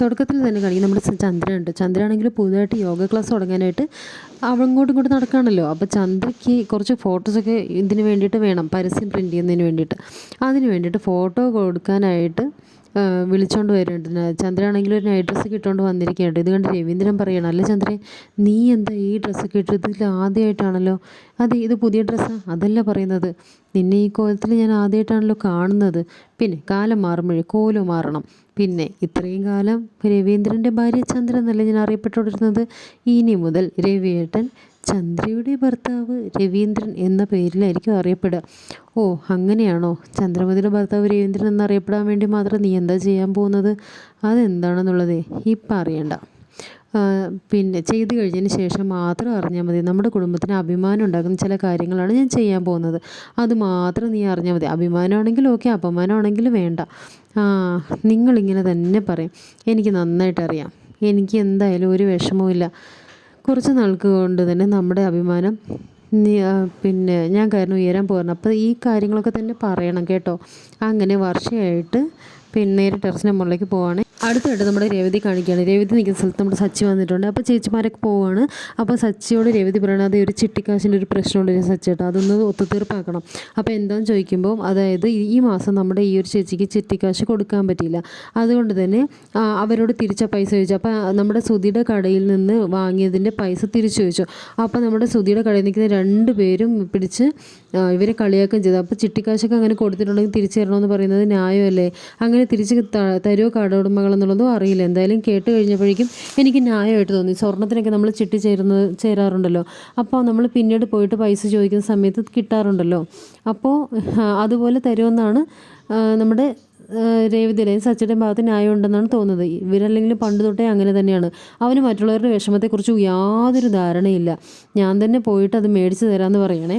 തുടക്കത്തിൽ തന്നെ കാണിക്കും. നമ്മുടെ ചന്ദ്രനുണ്ട്. ചന്ദ്രനാണെങ്കിൽ പുതുതായിട്ട് യോഗ ക്ലാസ് തുടങ്ങാനായിട്ട് അവിടെ ഇങ്ങോട്ടും നടക്കുകയാണല്ലോ അപ്പോൾ ചന്ദ്രയ്ക്ക് കുറച്ച് ഫോട്ടോസൊക്കെ ഇതിന് വേണ്ടിയിട്ട് വേണം. പരസ്യം പ്രിന്റ് ചെയ്യുന്നതിന് വേണ്ടിയിട്ട്. അതിന് വേണ്ടിയിട്ട് ഫോട്ടോ കൊടുക്കാനായിട്ട് വിളിച്ചുകൊണ്ട് വരുന്നുണ്ട്. ചന്ദ്രയാണെങ്കിൽ ഒരു നൈറ്റ് ഡ്രസ്സ് കിട്ടുകൊണ്ട് വന്നിരിക്കുകയുണ്ട് ഇത് കണ്ട് രവീന്ദ്രൻ പറയണം അല്ല ചന്ദ്രൻ നീ എന്താ ഈ ഡ്രസ്സ് കിട്ടിയത് ഇതിൽ ആദ്യമായിട്ടാണല്ലോ അതെ ഇത് പുതിയ ഡ്രസ്സാണ് അതല്ല പറയുന്നത്. നിന്നെ ഈ കോലത്തിൽ ഞാൻ ആദ്യമായിട്ടാണല്ലോ കാണുന്നത്. പിന്നെ കാലം മാറുമ്പോഴേ കോലം മാറണം. പിന്നെ ഇത്രയും കാലം രവീന്ദ്രന്റെ ഭാര്യ ചന്ദ്രൻ എന്നല്ലേ ഞാൻ അറിയപ്പെട്ടുകൊണ്ടിരുന്നത്? ഇനി മുതൽ രവിയേട്ടൻ ചന്ദ്രയുടെ ഭർത്താവ് രവീന്ദ്രൻ എന്ന പേരിലായിരിക്കും അറിയപ്പെടുക. ഓ അങ്ങനെയാണോ? ചന്ദ്രമതിയുടെ ഭർത്താവ് രവീന്ദ്രൻ എന്നറിയപ്പെടാൻ വേണ്ടി മാത്രം നീ എന്താ ചെയ്യാൻ പോകുന്നത്? അതെന്താണെന്നുള്ളതേ ഇപ്പം അറിയണ്ട പിന്നെ ചെയ്തു കഴിഞ്ഞതിന് ശേഷം മാത്രം അറിഞ്ഞാൽ മതി. നമ്മുടെ കുടുംബത്തിന് അഭിമാനം ഉണ്ടാക്കുന്ന ചില കാര്യങ്ങളാണ് ഞാൻ ചെയ്യാൻ പോകുന്നത്. അത് മാത്രം നീ അറിഞ്ഞാൽ മതി. അഭിമാനമാണെങ്കിലും ഓക്കെ അപമാനമാണെങ്കിലും വേണ്ട. നിങ്ങളിങ്ങനെ തന്നെ പറയും. എനിക്ക് നന്നായിട്ട് അറിയാം എനിക്ക് എന്തായാലും ഒരു വിഷമവും കുറച്ച് നാൾക്ക് കൊണ്ട് തന്നെ നമ്മുടെ അഭിമാനം പിന്നെ ഞാൻ കാരണം ഉയരാൻ പോകുന്നു അപ്പോൾ ഈ കാര്യങ്ങളൊക്കെ തന്നെ പറയണം കേട്ടോ. അങ്ങനെ വർഷമായിട്ട് പിന്നെ ടെറസിന്റെ മുകളിലേക്ക് പോവാണ്. അടുത്തായിട്ട് നമ്മുടെ രേവതി കാണിക്കുകയാണ്. രേവതി നിൽക്കുന്ന സ്ഥലത്ത് നമ്മുടെ സച്ചി വന്നിട്ടുണ്ട്. അപ്പോൾ ചേച്ചിമാരൊക്കെ പോവുകയാണ് അപ്പോൾ സച്ചിയോട് രേവതി അതേ ഒരു ചിട്ടിക്കാശിന്റെ ഒരു പ്രശ്നമുണ്ട് സച്ചി ചേട്ടാ. അതൊന്ന് ഒത്തുതീർപ്പാക്കണം. അപ്പോൾ എന്താണെന്ന് ചോദിക്കുമ്പോൾ അതായത് ഈ മാസം നമ്മുടെ ഈ ഒരു ചേച്ചിക്ക് ചിട്ടിക്കാശ് കൊടുക്കാൻ പറ്റിയില്ല. അതുകൊണ്ട് തന്നെ അവരോട് തിരിച്ച പൈസ ചോദിച്ചു. അപ്പോൾ നമ്മുടെ സുധിയുടെ കടയിൽ നിന്ന് വാങ്ങിയതിന്റെ പൈസ തിരിച്ചു ചോദിച്ചു. അപ്പോൾ നമ്മുടെ സുധിയുടെ കടയിൽ നിൽക്കുന്ന രണ്ട് പേരും പിടിച്ച് ഇവരെ കളിയാക്കുകയും ചെയ്തു. അപ്പോൾ ചിട്ടിക്കാശൊക്കെ അങ്ങനെ കൊടുത്തിട്ടുണ്ടെങ്കിൽ തിരിച്ചു തരണമെന്ന് പറയുന്നത് ന്യായമല്ലേ? അങ്ങനെ തിരിച്ച് തരുമോ കട ഉടമകളെന്നുള്ളതും അറിയില്ല. എന്തായാലും കേട്ട് കഴിഞ്ഞപ്പോഴേക്കും എനിക്ക് ന്യായമായിട്ട് തോന്നി. സ്വർണത്തിനൊക്കെ നമ്മൾ ചിട്ടി ചേരുന്നത് ചേരാറുണ്ടല്ലോ. അപ്പോൾ നമ്മൾ പിന്നീട് പോയിട്ട് പൈസ ചോദിക്കുന്ന സമയത്ത് കിട്ടാറുണ്ടല്ലോ. അപ്പോൾ അതുപോലെ തരുമെന്നാണ് നമ്മുടെ രേവതിയുടെയും സച്ചിയുടെയും ഭാഗത്ത് ന്യായം ഉണ്ടെന്നാണ് തോന്നുന്നത്. ഇവരല്ലെങ്കിൽ പണ്ട് തൊട്ടേ അങ്ങനെ തന്നെയാണ്. അവന് മറ്റുള്ളവരുടെ വിഷമത്തെക്കുറിച്ച് യാതൊരു ധാരണയില്ല. ഞാൻ തന്നെ പോയിട്ട് അത് മേടിച്ച് തരാമെന്ന് പറയണേ.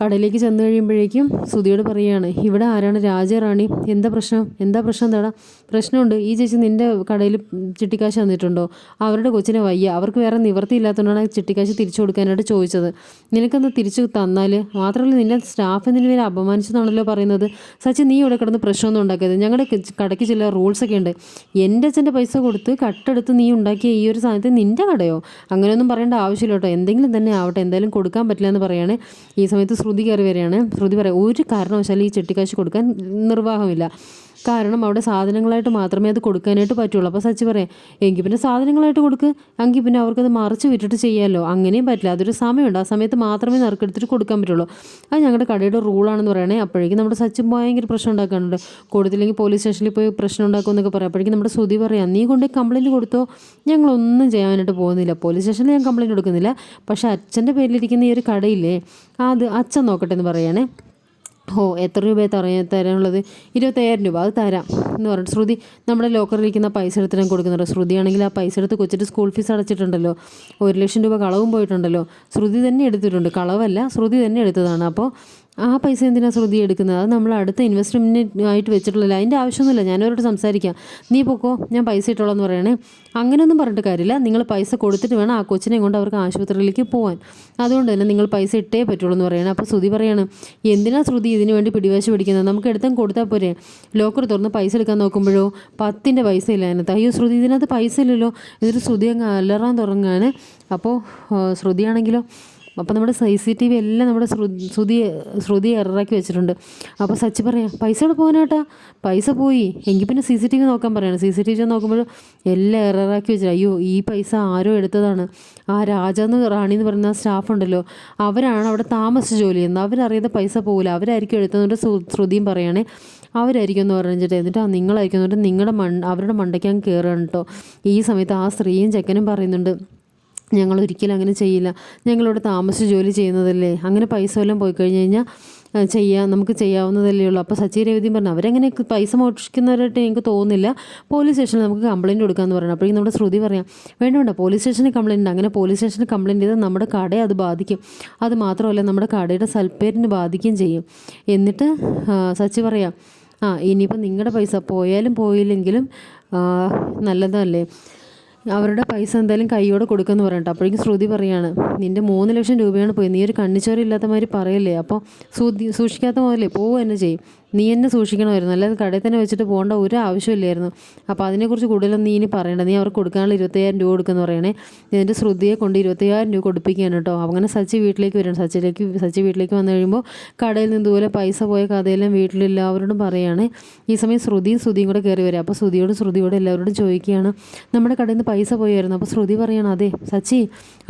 കടയിലേക്ക് ചെന്ന് കഴിയുമ്പോഴേക്കും സുധിയോട് പറയുകയാണ് ഇവിടെ ആരാണ്? രാജറാണി എന്താ പ്രശ്നം? എന്താ പ്രശ്നം? എന്താടാ? പ്രശ്നമുണ്ട്. ഈ ചേച്ചി നിന്റെ കടയിൽ ചിട്ടിക്കാശ് തന്നിട്ടുണ്ടോ? അവരുടെ കൊച്ചിനെ വയ്യ. അവർക്ക് വേറെ നിവർത്തിയില്ലാത്തതുകൊണ്ടാണ് ചിട്ടിക്കാശ് തിരിച്ചു കൊടുക്കാനായിട്ട് ചോദിച്ചത്. നിനക്കൊന്ന് തിരിച്ചു തന്നാൽ മാത്രമല്ല നിന്നെ സ്റ്റാഫ് എന്തിനു പേര് അപമാനിച്ചെന്നാണല്ലോ പറയുന്നത്. സച്ചി നീ ഇവിടെ കിടന്ന് പ്രശ്നമൊന്നും ഉണ്ടാക്കിയത് ഞങ്ങളുടെ കടയ്ക്ക് ചില റൂൾസൊക്കെ ഉണ്ട്. എന്റെ അച്ഛന്റെ പൈസ കൊടുത്ത് കട്ടെടുത്ത് നീ ഉണ്ടാക്കിയ ഈ ഒരു സാധനത്തെ നിന്റെ കടയോ? അങ്ങനെയൊന്നും പറയേണ്ട ആവശ്യമില്ല കേട്ടോ. എന്തെങ്കിലും തന്നെ ആവട്ടെ. എന്തായാലും കൊടുക്കാൻ പറ്റില്ല എന്ന് പറയുകയാണ് ഈ സമയത്ത് ശ്രുതി കയറി വരികയാണ്. ശ്രുതി പറയാം ഒരു കാരണവശാലും ഈ ചെട്ടിക്കാശ് കൊടുക്കാൻ നിർവാഹമില്ല. കാരണം അവിടെ സാധനങ്ങളായിട്ട് മാത്രമേ അത് കൊടുക്കാനായിട്ട് പറ്റുള്ളൂ. അപ്പോൾ സച്ചി പറയാം എങ്കിൽ പിന്നെ സാധനങ്ങളായിട്ട് കൊടുക്ക്. എങ്കിൽ പിന്നെ അവർക്കത് മറിച്ച് വിട്ടിട്ട് ചെയ്യാമല്ലോ അങ്ങനെയും പറ്റില്ല. അതൊരു സമയമുണ്ട്. ആ സമയത്ത് മാത്രമേ നറുക്കെടുത്തിട്ട് കൊടുക്കാൻ പറ്റുള്ളൂ. അത് ഞങ്ങളുടെ കടയുടെ റൂളാണെന്ന് പറയണേ. അപ്പോഴേക്കും നമ്മുടെ സച്ചിൻ ഭയങ്കര പ്രശ്നം ഉണ്ടാക്കാനുണ്ട്. കൊടുത്തില്ലെങ്കിൽ പോലീസ് സ്റ്റേഷനിൽ പോയി പ്രശ്നം ഉണ്ടാക്കുമെന്നൊക്കെ പറയാം. അപ്പോഴേക്കും നമ്മുടെ ശ്രുതി പറയാം നീ കൊണ്ട് കംപ്ലയിന്റ് കൊടുത്തോ? ഞങ്ങളൊന്നും ചെയ്യാനായിട്ട് പോകുന്നില്ല. പോലീസ് സ്റ്റേഷനിൽ ഞാൻ കംപ്ലയിന്റ് കൊടുക്കുന്നില്ല. പക്ഷേ അച്ഛന്റെ പേരിലിരിക്കുന്ന ഈ ഒരു കടയില്ലേ അത് അച്ഛൻ നോക്കട്ടെ എന്ന് പറയുകയാണേ ഓ എത്ര രൂപയെ തറയാൻ തരാനുള്ളത്? ഇരുപത്തയ്യായിരം രൂപ അത് തരാം എന്ന് പറഞ്ഞിട്ട് ശ്രുതി നമ്മുടെ ലോക്കറിലിരിക്കുന്ന പൈസ എടുത്ത് ഞാൻ കൊടുക്കുന്നുണ്ട്. ശ്രുതിയാണെങ്കിൽ ആ പൈസ എടുത്ത് കൊച്ചിട്ട് സ്കൂൾ ഫീസ് അടച്ചിട്ടുണ്ടല്ലോ. ഒരു ലക്ഷം രൂപ കളവും പോയിട്ടുണ്ടല്ലോ. ശ്രുതി തന്നെ എടുത്തിട്ടുണ്ട്. കളവല്ല ശ്രുതി തന്നെ എടുത്തതാണ്. അപ്പോൾ ആ പൈസ എന്തിനാണ് ശ്രുതി എടുക്കുന്നത്? അത് നമ്മൾ അടുത്ത ഇൻവെസ്റ്റ്മെന്റ് ആയിട്ട് വെച്ചിട്ടുള്ളില്ല അതിന്റെ ആവശ്യമൊന്നുമില്ല. ഞാനവരോട് സംസാരിക്കാം. നീ പൊക്കോ ഞാൻ പൈസ ഇട്ടോളാം പറയണേ. അങ്ങനെയൊന്നും പറഞ്ഞിട്ട് കാര്യമില്ല. നിങ്ങൾ പൈസ കൊടുത്തിട്ട് വേണം ആ കൊച്ചിനെ കൊണ്ട് അവർക്ക് ആശുപത്രിയിലേക്ക് പോകാൻ അതുകൊണ്ട് തന്നെ നിങ്ങൾ പൈസ ഇട്ടേ പറ്റുള്ളൂ എന്ന് പറയണം. അപ്പോൾ ശ്രുതി പറയാണ് എന്തിനാ ശ്രുതി ഇതിനു വേണ്ടി പിടിവാശി പിടിക്കുന്നത്? നമുക്ക് എടുത്താൽ കൊടുത്താൽ പോരെ. ലോക്കർ തുറന്ന് പൈസ എടുക്കാൻ നോക്കുമ്പോഴോ പത്തിന്റെ പൈസ ഇല്ല അതിനകത്ത്. അയ്യോ ശ്രുതി ഇതിനകത്ത് പൈസ ഇല്ലല്ലോ. ഇതൊരു ശ്രുതി അങ്ങ് അലറാൻ തുടങ്ങുകയാണ്. അപ്പോൾ ശ്രുതിയാണെങ്കിലോ അപ്പോൾ നമ്മുടെ സി സി ടി വി എല്ലാം നമ്മുടെ ശ്രുതി ശ്രുതി എററാക്കി വെച്ചിട്ടുണ്ട്. അപ്പോൾ സച്ചി പറയാം പൈസ ഇവിടെ പോകാനാട്ടാ പൈസ പോയി. എങ്കിൽ പിന്നെ സി സി ടി വി നോക്കാൻ പറയണം. സി സി ടി വി നോക്കുമ്പോൾ എല്ലാം എററാക്കി വെച്ചിട്ട് അയ്യോ ഈ പൈസ ആരോ എടുത്തതാണ്. ആ രാജാന്ന് റാണി എന്ന് പറയുന്ന സ്റ്റാഫ് ഉണ്ടല്ലോ അവരാണ് അവിടെ താമസിച്ച് ജോലി ചെയ്യുന്നത്. അവരറിയാതെ പൈസ പോകില്ല അവരായിരിക്കും എടുത്തതുകൊണ്ട് ശ്രുതിയും പറയണേ അവരായിരിക്കും എന്ന് പറഞ്ഞിട്ട്. എന്നിട്ട് ആ നിങ്ങളായിരിക്കും. എന്നിട്ട് നിങ്ങളുടെ മൺ അവരുടെ മണ്ടയ്ക്കാൻ കയറുകയാണ് കേട്ടോ ഈ സമയത്ത് ആ സ്ത്രീയും ചെക്കനും പറയുന്നുണ്ട് ഞങ്ങൾ ഒരിക്കലും അങ്ങനെ ചെയ്യില്ല. ഞങ്ങളിവിടെ താമസിച്ച് ജോലി ചെയ്യുന്നതല്ലേ? അങ്ങനെ പൈസ വല്ലതും പോയി കഴിഞ്ഞ് കഴിഞ്ഞാൽ ചെയ്യാം നമുക്ക് ചെയ്യാവുന്നതല്ലേ ഉള്ളൂ. അപ്പോൾ സച്ചി രവതിയും പറഞ്ഞു അവരങ്ങനെ പൈസ മോഷിക്കുന്നവരായിട്ട് എനിക്ക് തോന്നുന്നില്ല. പോലീസ് സ്റ്റേഷനിൽ നമുക്ക് കംപ്ലയിന്റ് കൊടുക്കാമെന്ന് പറഞ്ഞു. അപ്പോഴേക്കും നമ്മുടെ ശ്രുതി പറയാം വേണ്ട വേണ്ട പോലീസ് സ്റ്റേഷനിൽ ഉണ്ട്. അങ്ങനെ പോലീസ് സ്റ്റേഷനിൽ കംപ്ലയിന്റ് ചെയ്താൽ നമ്മുടെ കടയെ അത് ബാധിക്കും. അത് മാത്രമല്ല നമ്മുടെ കടയുടെ സൽപ്പേരിന് ബാധിക്കുകയും ചെയ്യും. എന്നിട്ട് സച്ചി പറയാം ആ ഇനിയിപ്പോൾ നിങ്ങളുടെ പൈസ പോയാലും പോയില്ലെങ്കിലും നല്ലതല്ലേ? അവരുടെ പൈസ എന്തായാലും കൈയോടെ കൊടുക്കുമെന്ന് പറഞ്ഞിട്ട് അപ്പോഴേക്കും ശ്രുതി പറയാണ് നിന്റെ മൂന്ന് ലക്ഷം രൂപയാണ് പോയി നീ ഒരു കണ്ണിച്ചോര ഇല്ലാത്ത മാതിരി പറയല്ലേ. അപ്പോൾ സൂക്ഷിക്കാത്ത പോലെ പോവുക തന്നെ ചെയ്യും. നീ എന്നെ സൂക്ഷിക്കണമായിരുന്നു. അല്ലാതെ കടയിൽ തന്നെ വെച്ചിട്ട് പോകേണ്ട ഒരു ആവശ്യമില്ലായിരുന്നു. അപ്പോൾ അതിനെക്കുറിച്ച് കൂടുതലൊന്നും നീ ഇനി പറയണ്ട. നീ അവർക്ക് കൊടുക്കാനുള്ള ഇരുപത്തയ്യായിരം രൂപ കൊടുക്കുന്നു പറയണേ. എന്റെ ശ്രുതിയെ കൊണ്ട് ഇരുപത്തയ്യായിരം രൂപ കൊടുപ്പിക്കുകയാണ് കേട്ടോ. അങ്ങനെ സച്ചി വീട്ടിലേക്ക് വരണം സച്ചിയിലേക്ക് സച്ചി വീട്ടിലേക്ക് വന്നു കഴിയുമ്പോൾ കടയിൽ നിന്ന് ഇതുപോലെ പൈസ പോയ കഥയെല്ലാം വീട്ടിലെല്ലാവരോടും പറയുകയാണ് ഈ സമയം ശ്രുതിയും ശ്രുതിയും കൂടെ കയറി വരിക അപ്പോൾ ശ്രുതിയോടും ശ്രുതിയോടും എല്ലാവരോടും ചോദിക്കുകയാണ്. നമ്മുടെ കടയിൽ നിന്ന് പൈസ പോയായിരുന്നു. അപ്പോൾ ശ്രുതി പറയണം അതെ സച്ചി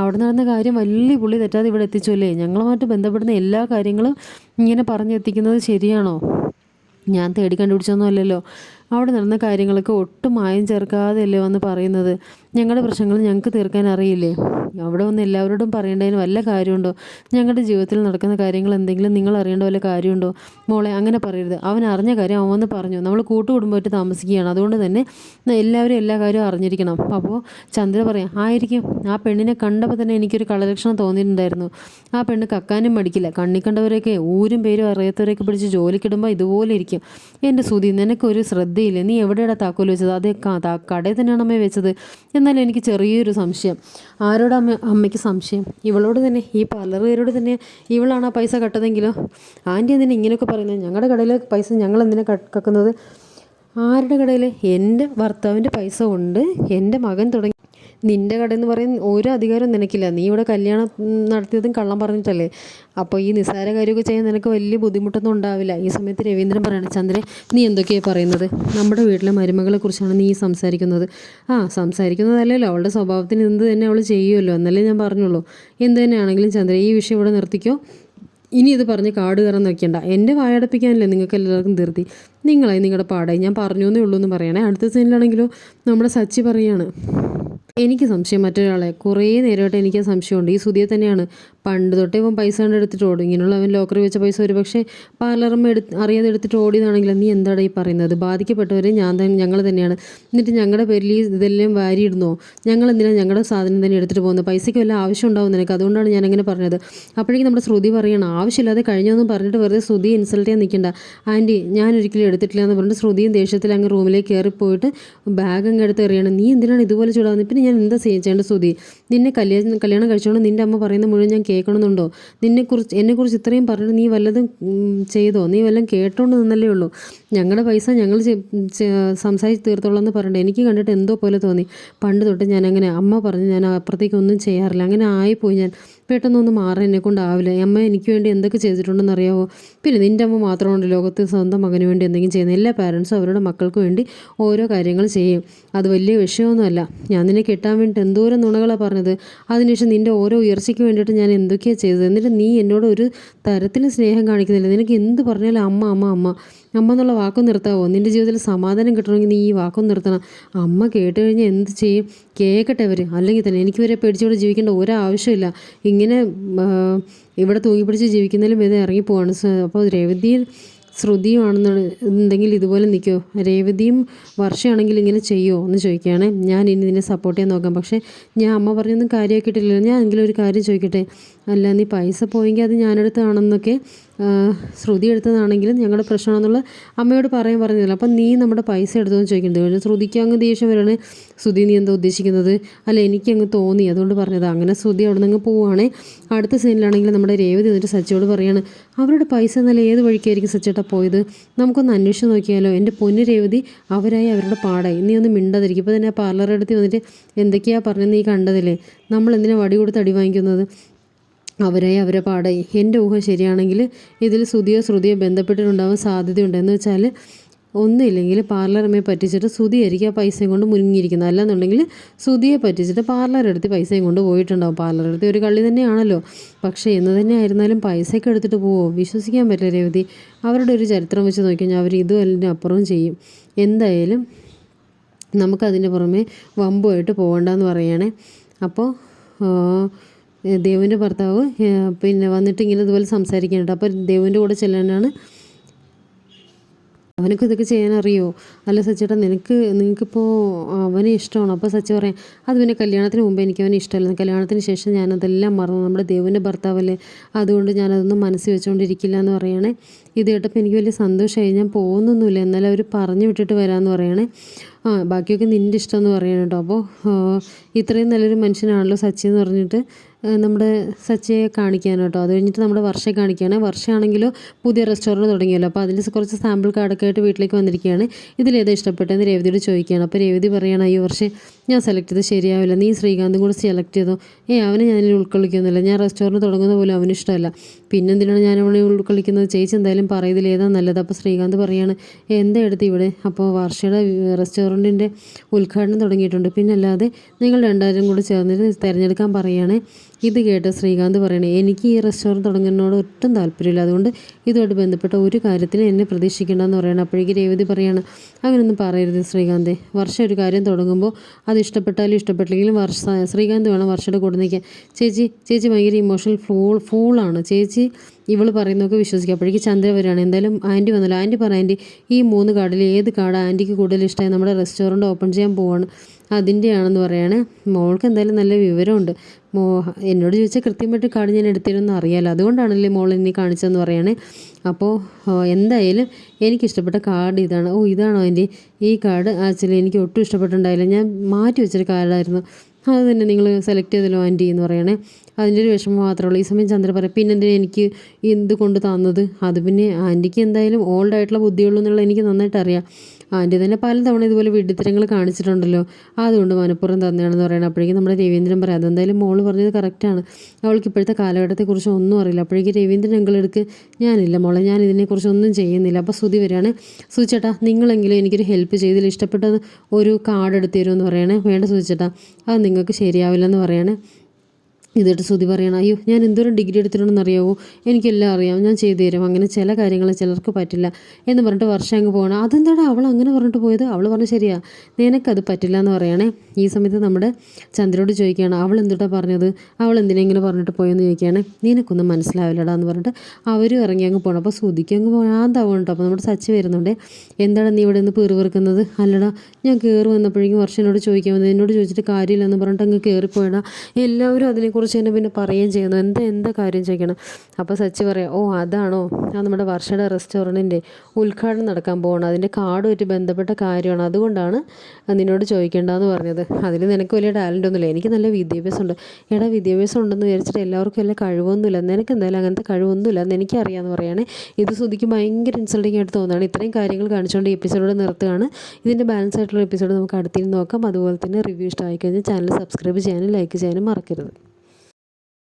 അവിടെ നടന്ന കാര്യം വലിയ പുള്ളി തെറ്റാതെ ഇവിടെ എത്തിച്ചു അല്ലേ ഞങ്ങളുമായിട്ട് ബന്ധപ്പെടുന്ന എല്ലാ കാര്യങ്ങളും ഇങ്ങനെ പറഞ്ഞെത്തിക്കുന്നത് ശരിയാണോ? ഞാൻ തേടി കണ്ടുപിടിച്ചൊന്നും അല്ലല്ലോ. അവിടെ നടന്ന കാര്യങ്ങളൊക്കെ ഒട്ടും മായം ചേർക്കാതെയല്ലേ വന്ന് പറയുന്നത്? ഞങ്ങളുടെ പ്രശ്നങ്ങൾ ഞങ്ങൾക്ക് തീർക്കാൻ അറിയില്ലേ? അവിടെ വന്ന് എല്ലാവരോടും പറയേണ്ടതിന് വല്ല കാര്യമുണ്ടോ? ഞങ്ങളുടെ ജീവിതത്തിൽ നടക്കുന്ന കാര്യങ്ങൾ എന്തെങ്കിലും നിങ്ങൾ അറിയേണ്ട വല്ല കാര്യമുണ്ടോ? മോളെ അങ്ങനെ പറയരുത്. അവൻ അറിഞ്ഞ കാര്യം അവൻ വന്ന് പറഞ്ഞു. നമ്മൾ കൂട്ടുകുടുംബമായിട്ട് താമസിക്കുകയാണ്. അതുകൊണ്ട് തന്നെ എല്ലാവരും എല്ലാ കാര്യവും അറിഞ്ഞിരിക്കണം. അപ്പോൾ ചന്ദ്ര പറയാം ആയിരിക്കും. ആ പെണ്ണിനെ കണ്ടപ്പോൾ തന്നെ എനിക്കൊരു കളലക്ഷണം തോന്നിയിട്ടുണ്ടായിരുന്നു. ആ പെണ്ണ് കക്കാനും മടിക്കില്ല. കണ്ണി കണ്ടവരെയൊക്കെ ഊരും പേരും അറിയാത്തവരെയൊക്കെ പിടിച്ച് ജോലിക്കിടുമ്പോൾ ഇതുപോലെ ഇരിക്കും. എന്റെ സുധി നിനക്കൊരു ശ്രദ്ധയില്ല. നീ എവിടെയാണ് താക്കോൽ വെച്ചത്? അതേ കടയിൽ തന്നെയാണ് അമ്മയെ വെച്ചത്? എന്നാലും എനിക്ക് ചെറിയൊരു സംശയം. ആരോട് അമ്മ അമ്മയ്ക്ക് സംശയം. ഇവളോട് തന്നെ ഈ പാർലറുകാരോട് തന്നെ ഇവളാണ് ആ പൈസ കട്ടതെങ്കിലോ? ആന്റി എന്തിനാ ഇങ്ങനെയൊക്കെ പറയുന്നത്? ഞങ്ങളുടെ കടയിലെ പൈസ ഞങ്ങൾ എന്തിനാ കക്കുന്നത്? ആരുടെ കടയിൽ എന്റെ ഭർത്താവിന്റെ പൈസ ഉണ്ട്. എന്റെ മകൻ തുടങ്ങി നിന്റെ എന്ന് പറയുന്ന ഒരു അധികാരവും നിനക്കില്ല. നീ ഇവിടെ കല്യാണം നടത്തിയതും കള്ളം പറഞ്ഞിട്ടല്ലേ? അപ്പോൾ ഈ നിസ്സാര കാര്യമൊക്കെ ചെയ്യാൻ നിനക്ക് വലിയ ബുദ്ധിമുട്ടൊന്നും ഉണ്ടാവില്ല. ഈ സമയത്ത് രവീന്ദ്രൻ പറയണം ചന്ദ്രൻ നീ എന്തൊക്കെയാണ് പറയുന്നത്? നമ്മുടെ വീട്ടിലെ മരുമകളെ കുറിച്ചാണ് നീ സംസാരിക്കുന്നത്. ആ സംസാരിക്കുന്നതല്ലല്ലോ. അവളുടെ സ്വഭാവത്തിന് എന്ത് തന്നെ അവൾ ചെയ്യുമല്ലോ എന്നല്ലേ ഞാൻ പറഞ്ഞുള്ളൂ. എന്ത് തന്നെയാണെങ്കിലും ചന്ദ്ര ഈ വിഷയം ഇവിടെ നിർത്തിക്കോ. ഇനി ഇത് പറഞ്ഞ് കാട് കയറാൻ നോക്കിയണ്ട എന്റെ വായടപ്പിക്കാനല്ലേ നിങ്ങൾക്ക് എല്ലാവർക്കും ധൃതി. നിങ്ങളായി നിങ്ങളുടെ പാടായി. ഞാൻ പറഞ്ഞു എന്നേ ഉള്ളൂ എന്ന് പറയണേ. അടുത്ത സീനിലാണെങ്കിലോ നമ്മുടെ സച്ചി പറയാണ് എനിക്ക് സംശയം മറ്റൊരാളെ കുറേ നേരമായിട്ട് എനിക്ക് സംശയമുണ്ട്. ഈ സുധിയെ തന്നെയാണ് പണ്ട് തൊട്ടേ ഇവൻ പൈസ കണ്ട് എടുത്തിട്ട് ഓടും. ഇങ്ങനെയുള്ള അവൻ ലോക്കറി വെച്ച പൈസ ഒരു പക്ഷേ പാർലറും എടുത്ത് അറിയാതെ എടുത്തിട്ട് ഓടിയതാണെങ്കിൽ നീ എന്താണ് ഈ പറയുന്നത്? ബാധിക്കപ്പെട്ടവരെ ഞാൻ തന്നെ ഞങ്ങൾ തന്നെയാണ്. എന്നിട്ട് ഞങ്ങളുടെ പേരിൽ ഈ ഇതെല്ലാം വാരിയിടുന്നോ? ഞങ്ങൾ എന്തിനാണ് ഞങ്ങളുടെ സാധനം തന്നെ എടുത്തിട്ട് പോകുന്നത്? പൈസയ്ക്ക് വല്ല ആവശ്യം ഉണ്ടാവും നിനക്ക്? അതുകൊണ്ടാണ് ഞാൻ അങ്ങനെ പറഞ്ഞത്. അപ്പോഴേക്കും നമ്മുടെ ശ്രുതി പറയണം ആവശ്യമില്ലാതെ കഴിഞ്ഞൊന്നും പറഞ്ഞിട്ട് വെറുതെ ശ്രുതി ഇൻസൾട്ട് ചെയ്യാൻ നിൽക്കണ്ട. ആന്റി ഞാൻ ഒരിക്കലും എടുത്തിട്ടില്ല എന്ന് പറഞ്ഞിട്ട് ശ്രുതിയും ദേഷ്യത്തിൽ അങ്ങ് റൂമിലേക്ക് കയറി പോയിട്ട് ബാഗ് അങ്ങ് എടുത്ത് എറിയണം. നീ എന്തിനാണ് ഇതുപോലെ ചൂടാകുന്നത് പിന്നെ ഞാൻ എന്താ ചെയ്യേണ്ട ചെയ്യേണ്ടത് ശ്രുതി? നിന്നെ കല്യാണം കല്യാണം കഴിച്ചുകൊണ്ട് നിന്റെ അമ്മ പറയുന്ന മുഴുവൻ ഞാൻ കേൾക്കണമെന്നുണ്ടോ? നിന്നെക്കുറിച്ച് എന്നെക്കുറിച്ച് ഇത്രയും പറഞ്ഞിട്ട് നീ വല്ലതും ചെയ്തോ? നീ വല്ലതും കേട്ടോണ്ട് നിന്നല്ലേ ഉള്ളൂ. ഞങ്ങളുടെ പൈസ ഞങ്ങൾ സംസാരിച്ച് തീർത്തോളാം എന്ന് പറഞ്ഞിട്ട് എനിക്ക് കണ്ടിട്ട് എന്തോ പോലെ തോന്നി. പണ്ട് തൊട്ട് ഞാൻ അങ്ങനെ അമ്മ പറഞ്ഞ് ഞാൻ അപ്പുറത്തേക്കൊന്നും ചെയ്യാറില്ല. അങ്ങനെ ആയിപ്പോയി ഞാൻ. പെട്ടെന്നൊന്നും മാറാൻ എന്നെ കൊണ്ടാവില്ല അമ്മ എനിക്ക് വേണ്ടി എന്തൊക്കെ ചെയ്തിട്ടുണ്ടെന്ന് അറിയാവോ? പിന്നെ നിന്റെ അമ്മ മാത്രമുണ്ട് ലോകത്ത് സ്വന്തം മകന് വേണ്ടി എന്തെങ്കിലും ചെയ്യുന്നത്. എല്ലാ പാരൻസും അവരുടെ മക്കൾക്ക് വേണ്ടി ഓരോ കാര്യങ്ങൾ ചെയ്യും. അത് വലിയ വിഷയമൊന്നുമല്ല. ഞാൻ നിന്നെ കിട്ടാൻ വേണ്ടിയിട്ട് എന്തോരം നുണകളാണ് പറഞ്ഞത്. അതിനുശേഷം നിന്റെ ഓരോ ഉയർച്ചയ്ക്ക് വേണ്ടിയിട്ട് ഞാൻ എന്തൊക്കെയാണ് ചെയ്തത്? എന്നിട്ട് നീ എന്നോട് ഒരു തരത്തിലും സ്നേഹം കാണിക്കുന്നില്ല. നിനക്ക് എന്ത് പറഞ്ഞാലും അമ്മ അമ്മ അമ്മ അമ്മ എന്നുള്ള വാക്കും നിർത്താവോ? നിന്റെ ജീവിതത്തിൽ സമാധാനം കിട്ടണമെങ്കിൽ നീ ഈ വാക്കും നിർത്തണം. അമ്മ കേട്ട് കഴിഞ്ഞാൽ എന്ത് ചെയ്യും? കേൾക്കട്ടെ അവർ അല്ലെങ്കിൽ തന്നെ എനിക്ക് വരെ പേടിച്ചുകൊണ്ട് ജീവിക്കേണ്ട ഒരാവശ്യമില്ല. ഇങ്ങനെ ഇവിടെ തൂങ്ങിപ്പിടിച്ച് ജീവിക്കുന്നതിലും ഇത് ഇറങ്ങിപ്പോവാണ്. അപ്പോൾ രേവതിയിൽ ശ്രുതിയുമാണെന്നുണ്ടെങ്കിൽ ഇതുപോലെ നിൽക്കുമോ രേവതിയും വർഷമാണെങ്കിൽ ഇങ്ങനെ ചെയ്യുമോ എന്ന് ചോദിക്കുകയാണ്. ഞാൻ ഇനി നിന്നെ സപ്പോർട്ട് ചെയ്യാൻ നോക്കാം. പക്ഷേ ഞാൻ അമ്മ പറഞ്ഞൊന്നും കാര്യമാക്കിയിട്ടില്ലല്ലോ. ഞാൻ എങ്കിലും ഒരു കാര്യം ചോദിക്കട്ടെ? അല്ല നീ പൈസ പോയെങ്കിൽ അത് ഞാനെടുത്തതാണെന്നൊക്കെ ആ, ശ്രുതി എടുത്തതാണെങ്കിലും ഞങ്ങളുടെ പ്രശ്നമാണെന്നുള്ള അമ്മയോട് പറയാൻ പറഞ്ഞില്ല. അപ്പം നീ നമ്മുടെ പൈസ എടുത്തതെന്ന് ചോദിക്കുന്നുണ്ട്. ശ്രുതിക്ക് അങ്ങ് ദേഷ്യം വരാണ് ശ്രുതി നീ എന്താ ഉദ്ദേശിക്കുന്നത്? അല്ല എനിക്ക് അങ്ങ് തോന്നി. അതുകൊണ്ട് പറഞ്ഞത്. അങ്ങനെ ശ്രുതി അവിടെ നിന്ന് പോവുകയാണേ. അടുത്ത സീനിലാണെങ്കിൽ നമ്മുടെ രേവതി എന്നിട്ട് സച്ചിയോട് പറയാണ് അവരുടെ പൈസ എന്നാൽ ഏത് വഴിക്കായിരിക്കും സച്ചേട്ടാ പോയത്? നമുക്കൊന്ന് അന്വേഷിച്ച് നോക്കിയാലോ? എന്റെ പൊന്നു രേവതി അവരായി അവരുടെ പാടായി. നീ ഒന്ന് മിണ്ടാതിരിക്കും. ഇപ്പോൾ തന്നെ പാർലർ പാർലറെടുത്ത് വന്നിട്ട് എന്തൊക്കെയാണ് പറഞ്ഞത് നീ കണ്ടതില്ലേ? നമ്മൾ എന്തിനാണ് വടി കൊടുത്ത് അടി വാങ്ങിക്കുന്നത്? അവരായി അവരെ പാടായി എന്റെ ഊഹം ശരിയാണെങ്കിൽ ഇതിൽ ശ്രുതിയോ ശ്രുതിയോ ബന്ധപ്പെട്ടിട്ടുണ്ടാവാൻ സാധ്യതയുണ്ട് എന്ന് വെച്ചാൽ ഒന്നുമില്ലെങ്കിൽ പാർലറമ്മയെ പറ്റിച്ചിട്ട് ശ്രുതിയായിരിക്കും ആ പൈസയും കൊണ്ട് മുങ്ങിയിരിക്കുന്നത്. അല്ലാന്നുണ്ടെങ്കിൽ ശ്രുതിയെ പറ്റിച്ചിട്ട് പാർലർ എടുത്ത് പൈസയും കൊണ്ട് പോയിട്ടുണ്ടാവും. പാർലർ എടുത്ത് ഒരു കള്ളി തന്നെയാണല്ലോ. പക്ഷേ എന്ന് തന്നെ ആയിരുന്നാലും പൈസയൊക്കെ എടുത്തിട്ട് പോവോ? വിശ്വസിക്കാൻ പറ്റില്ല രേവതി. അവരുടെ ഒരു ചരിത്രം വെച്ച് നോക്കി കഴിഞ്ഞാൽ അവർ ഇതും അതിന്റെ അപ്പുറവും ചെയ്യും. എന്തായാലും നമുക്കതിന്റെ പുറമെ വമ്പുമായിട്ട് പോകണ്ടെന്ന് പറയണേ അപ്പോൾ ദേവുവിന്റെ ഭർത്താവ് പിന്നെ വന്നിട്ട് ഇങ്ങനെ ഇതുപോലെ സംസാരിക്കാനുണ്ട് അപ്പോൾ ദേവുവിന്റെ കൂടെ ചെല്ലാനാണ് അവനൊക്കെ ഇതൊക്കെ ചെയ്യാൻ അറിയോ അല്ല സച്ചേട്ടാ നിനക്ക് നിനക്കിപ്പോൾ അവനെ ഇഷ്ടമാണ്? അപ്പോൾ സച്ചി പറയാം അത് പിന്നെ കല്യാണത്തിന് മുമ്പ് എനിക്ക് അവനെ ഇഷ്ടമല്ല. കല്യാണത്തിന് ശേഷം ഞാനതെല്ലാം മറന്നു. നമ്മുടെ ദേവന്റെ ഭർത്താവല്ലേ? അതുകൊണ്ട് ഞാനതൊന്നും മനസ്സിൽ വെച്ചുകൊണ്ടിരിക്കില്ല എന്ന് പറയണേ. ഇത് കേട്ടപ്പോൾ എനിക്ക് വലിയ സന്തോഷമായി ഞാൻ പോകുന്നൊന്നുമില്ല. എന്നാലും അവർ പറഞ്ഞു വിട്ടിട്ട് വരാമെന്ന് പറയണേ. ആ ബാക്കിയൊക്കെ നിന്റെ ഇഷ്ടം എന്ന് പറയണം കേട്ടോ അപ്പോൾ ഇത്രയും നല്ലൊരു മനുഷ്യനാണല്ലോ സച്ചി എന്ന് പറഞ്ഞിട്ട്. നമ്മുടെ സച്ചയെ കാണിക്കാൻ കേട്ടോ അത് കഴിഞ്ഞിട്ട് നമ്മുടെ വർഷയെ കാണിക്കുകയാണ്. വർഷയാണെങ്കിലോ പുതിയ റെസ്റ്റോറന്റ് തുടങ്ങിയല്ലോ. അപ്പോൾ അതിന്റെ കുറച്ച് സാമ്പിൾ കാർഡൊക്കെ ആയിട്ട് വീട്ടിലേക്ക് വന്നിരിക്കുകയാണ്. ഇതിലേതാണ് ഇഷ്ടപ്പെട്ടെന്ന് രേവതിയോട് ചോദിക്കുകയാണ്. അപ്പോൾ രേവതി പറയുകയാണ് ഈ വർഷേ ഞാൻ സെലക്ട് ചെയ്ത് ശരിയാവില്ല. നീ ശ്രീകാന്തും കൂടെ സെലക്ട് ചെയ്തോ? ഏ അവനെ ഞാനിൽ ഉൾക്കൊള്ളിക്കുന്നില്ല ഞാൻ റെസ്റ്റോറന്റ് തുടങ്ങുന്ന പോലും അവന് ഇഷ്ടമല്ല. പിന്നെന്തിനാണ് ഞാൻ അവനെ ഉൾക്കൊള്ളിക്കുന്നത്? ചേച്ചി എന്തായാലും പറയതിൽ ഏതാ നല്ലത്? അപ്പോൾ ശ്രീകാന്ത് പറയാണ് എന്താ എടുത്ത് ഇവിടെ? അപ്പോൾ വർഷയുടെ റെസ്റ്റോറന്റിന്റെ ഉദ്ഘാടനം തുടങ്ങിയിട്ടുണ്ട്. പിന്നല്ലാതെ നിങ്ങൾ രണ്ടായിരം കൂടെ ചേർന്നിട്ട് തിരഞ്ഞെടുക്കാൻ പറയുകയാണ് ഇത് കേട്ട് ശ്രീകാന്ത് പറയണേ എനിക്ക് ഈ റെസ്റ്റോറന്റ് തുടങ്ങുന്നതിനോട് ഒട്ടും താല്പര്യമില്ല. അതുകൊണ്ട് ഇതുമായിട്ട് ബന്ധപ്പെട്ട ഒരു കാര്യത്തിന് എന്നെ പ്രതീക്ഷിക്കേണ്ടെന്ന് പറയണം. അപ്പോഴേക്ക് രേവതി പറയാണ് അങ്ങനെയൊന്നും പറയരുത് ശ്രീകാന്തെ. വർഷം ഒരു കാര്യം തുടങ്ങുമ്പോൾ അത് ഇഷ്ടപ്പെട്ടാലും ഇഷ്ടപ്പെട്ടില്ലെങ്കിലും വർഷ ശ്രീകാന്ത് വേണം വർഷയുടെ കൂടെ നിൽക്കാൻ. ചേച്ചി ചേച്ചി ഭയങ്കര ഇമോഷണൽ ഫൂൾ ഫൂളാണ് ചേച്ചി ഇവൾ പറയുന്നതൊക്കെ വിശ്വസിക്കുക അപ്പോഴേക്ക് ചന്ദ്ര വരികയാണ്. എന്തായാലും ആന്റി വന്നല്ലോ. ആന്റി പറ ആന്റി ഈ മൂന്ന് കാർഡിൽ ഏത് കാർഡ് ആന്റിക്ക് കൂടുതൽ ഇഷ്ടമായി നമ്മുടെ റെസ്റ്റോറന്റ് ഓപ്പൺ ചെയ്യാൻ പോവാണ്. അതിന്റെയാണെന്ന് പറയുകയാണ് മോൾക്ക് എന്തായാലും നല്ല വിവരമുണ്ട്. മോ എന്നോട് ചോദിച്ചാൽ കൃത്യമായിട്ട് കാർഡ് ഞാൻ എടുത്തിരുന്നു അറിയാമല്ലോ അതുകൊണ്ടാണല്ലേ മോൾ എന്നെ കാണിച്ചതെന്ന് പറയുകയാണ് അപ്പോൾ എന്തായാലും എനിക്കിഷ്ടപ്പെട്ട കാർഡ് ഇതാണ്. ഓ ഇതാണോ എന്റെ ഈ കാർഡ് ആക്ച്വലി എനിക്ക് ഒട്ടും ഇഷ്ടപ്പെട്ടിട്ടുണ്ടായില്ല. ഞാൻ മാറ്റി വെച്ചൊരു കാർഡായിരുന്നു. അത് തന്നെ നിങ്ങൾ സെലക്ട് ചെയ്തല്ലോ ആന്റി എന്ന് പറയണേ. അതിന്റെ ഒരു വിഷമം മാത്രമേ ഉള്ളൂ. ഈ സമയം ചന്ദ്ര പറയാം പിന്നെ എന്തിനാ എനിക്ക് എന്ത് കൊണ്ട് തന്നത്? അത് പിന്നെ ആന്റിക്ക് എന്തായാലും ഓൾഡ് ആയിട്ടുള്ള ബുദ്ധിയുള്ളൂ എന്നുള്ളത് എനിക്ക് നന്നായിട്ട് അറിയാം. ആന്റി തന്നെ പലതവണ ഇതുപോലെ വിഡിത്തരങ്ങൾ കാണിച്ചിട്ടുണ്ടല്ലോ. അതുകൊണ്ട് മനഃപൂർവം തന്നെയാണെന്ന് പറയണം. അപ്പോഴേക്കും നമ്മുടെ രവീന്ദ്രൻ പറയാം അതെന്തായാലും മോൾ പറഞ്ഞത് കറക്റ്റാണ്. അവൾക്ക് ഇപ്പോഴത്തെ കാലഘട്ടത്തെക്കുറിച്ച് ഒന്നും അറിയില്ല. അപ്പോഴേക്കും രവീന്ദ്രൻ അങ്കിളെടുക്ക് ഞാനില്ല മോളെ ഞാൻ ഇതിനെക്കുറിച്ച് ഒന്നും ചെയ്യുന്നില്ല. അപ്പോൾ സുതി വരികയാണ് സുചേട്ടാ നിങ്ങളെങ്കിലും എനിക്കൊരു ഹെൽപ്പ് ചെയ്തതിൽ ഇഷ്ടപ്പെട്ട ഒരു കാർഡ് എടുത്തു തരുമെന്ന് പറയണേ. വേണ്ട സുചേട്ടാ അത് നിങ്ങൾക്ക് ശരിയാവില്ലെന്ന് പറയണേ. ഇതിട്ട് ശ്രുതി പറയണം. അയ്യോ ഞാൻ എന്തോരം ഡിഗ്രി എടുത്തിട്ടുണ്ടെന്ന് അറിയാവോ? എനിക്കെല്ലാം അറിയാം. ഞാൻ ചെയ്തു തരും. അങ്ങനെ ചില കാര്യങ്ങൾ ചിലർക്ക് പറ്റില്ല എന്ന് പറഞ്ഞിട്ട് വർഷം അങ്ങ് പോകണം അതെന്താടാ അവൾ അങ്ങനെ പറഞ്ഞിട്ട് പോയത്? അവൾ പറഞ്ഞു ശരിയാ. നിനക്കത് പറ്റില്ല എന്ന് പറയണേ. ഈ സമയത്ത് നമ്മുടെ ചന്ദ്രയോട് ചോദിക്കുകയാണ് അവൾ എന്തുട്ടാ പറഞ്ഞത്? അവൾ എന്തിനാ ഇങ്ങനെ പറഞ്ഞിട്ട് പോയെന്ന് ചോദിക്കുകയാണ് നിനക്കൊന്നും മനസ്സിലാവില്ലടാ എന്ന് പറഞ്ഞിട്ട് അവരും ഇറങ്ങി അങ്ങ് പോകണം അപ്പോൾ ശ്രുതിക്ക് അങ്ങ് പോകാതാവും കേട്ടോ അപ്പോൾ നമ്മുടെ സച്ചി വരുന്നുണ്ട്. എന്താണ് നീ ഇവിടെ നിന്ന് പെറുവിറുക്കുന്നത് അല്ലടാ ഞാൻ കയറി വന്നപ്പോഴേക്കും വർഷം എന്നോട് ചോദിക്കാൻ വന്നത്. എന്നോട് ചോദിച്ചിട്ട് കാര്യമില്ലെന്ന് പറഞ്ഞിട്ട് അങ്ങ് കയറിപ്പോയടാ എല്ലാവരും അതിനെക്കുറിച്ച് തന്നെ പിന്നെ പറയുകയും ചെയ്യുന്നു. എന്ത് എന്ത് കാര്യം ചെയ്യണം അപ്പോൾ സച്ചി പറയാം ഓ അതാണോ? ആ നമ്മുടെ വർഷയുടെ റെസ്റ്റോറന്റിന്റെ ഉദ്ഘാടനം നടക്കാൻ പോകണം അതിന്റെ കാർഡുമായിട്ട് ബന്ധപ്പെട്ട കാര്യമാണ്. അതുകൊണ്ടാണ് നിന്നോട് ചോദിക്കേണ്ടതെന്ന് പറഞ്ഞത്. അതിൽ നിനക്ക് വലിയ ടാലന്റ് ഒന്നുമില്ല. എനിക്ക് നല്ല വിദ്യാഭ്യാസം ഉണ്ട് എടാ വിദ്യാഭ്യാസം ഉണ്ടെന്ന് വിചാരിച്ചിട്ട് എല്ലാവർക്കും വലിയ കഴിവൊന്നുമില്ല. നിനക്ക് എന്തായാലും അങ്ങനത്തെ കഴിവൊന്നുമില്ല എന്ന് എനിക്കറിയാമെന്ന് പറയുകയാണേ ഇത് ശ്രുതിക്ക് ഭയങ്കര ഇൻസൾട്ടിങ് ആയിട്ട് തോന്നുകയാണ് ഇത്രയും കാര്യങ്ങൾ കാണിച്ചുകൊണ്ട് ഈ എപ്പിസോഡ് നിർത്തുകയാണ്. ഇതിന്റെ ബാലൻസ് ആയിട്ടുള്ള എപ്പിസോഡ് നമുക്ക് അടുത്തിരുന്ന് നോക്കാം. അതുപോലെ തന്നെ റിവ്യൂ ഇഷ്ടമായി കഴിഞ്ഞാൽ ചാനൽ സബ്സ്ക്രൈബ് ചെയ്യാനും ലൈക്ക് ചെയ്യാനും മറക്കരുത്.